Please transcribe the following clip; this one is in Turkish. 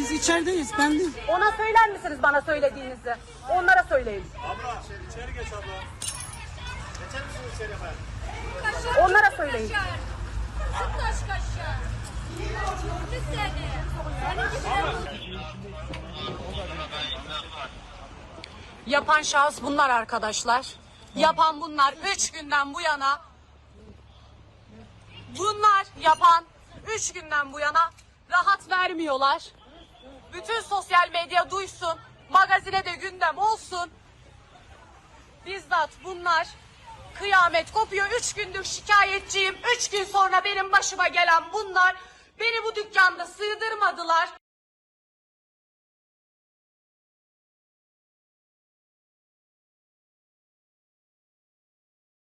içerideyiz ben değil. Ona söyler misiniz bana söylediğinizi? Onlara söyleyin. Abla içeri geç abla. Geçer misin içeri efendim? Onlara söyleyin. Sıklaş kaşar. Gördü seni. Yapan şahıs bunlar arkadaşlar. Yapan bunlar. Üç günden bu yana bunlar yapan üç günden bu yana rahat vermiyorlar. Bütün sosyal medya duysun. Magazine de gündem olsun. Bizzat bunlar kıyamet kopuyor. Üç gündür şikayetçiyim. Üç gün sonra benim başıma gelen bunlar beni bu dükkanda sığdırmadılar.